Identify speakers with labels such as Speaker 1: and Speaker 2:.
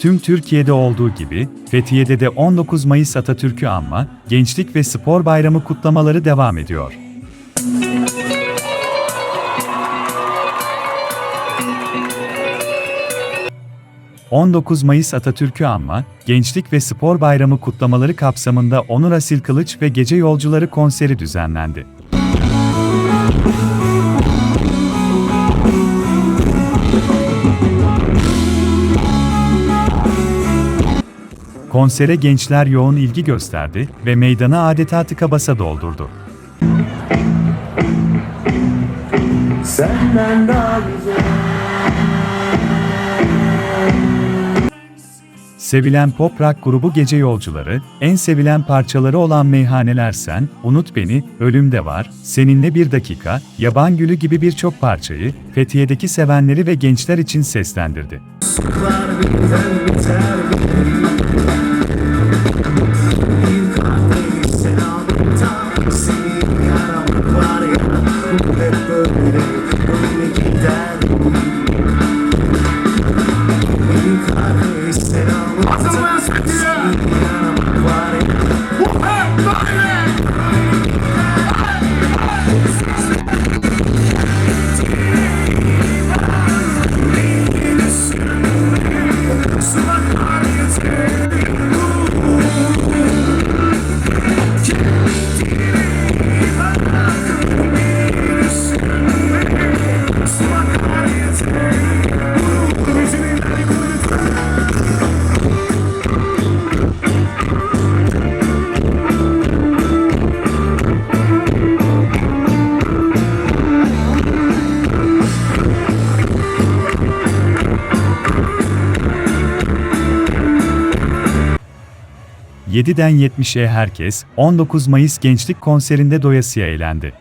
Speaker 1: Tüm Türkiye'de olduğu gibi, Fethiye'de de 19 Mayıs Atatürk'ü anma, Gençlik ve Spor Bayramı kutlamaları devam ediyor. ...19 Mayıs Atatürk'ü anma, Gençlik ve Spor Bayramı kutlamaları kapsamında Onur Asil Kılıç ve Gece Yolcuları konseri düzenlendi. Konsere gençler yoğun ilgi gösterdi ve meydanı adeta tıka basa doldurdu.
Speaker 2: Senden daha güzel
Speaker 1: Sevilen pop rock grubu Gece Yolcuları, en sevilen parçaları olan Meyhaneler Sen, Unut Beni, Ölümde Var, Seninle Bir Dakika, Yaban Gülü gibi birçok parçayı, Fethiye'deki sevenleri ve gençler için seslendirdi.
Speaker 2: Var birden biter Sim.
Speaker 1: 7'den 70'e herkes 19 Mayıs Gençlik Konserinde doyasıya eğlendi.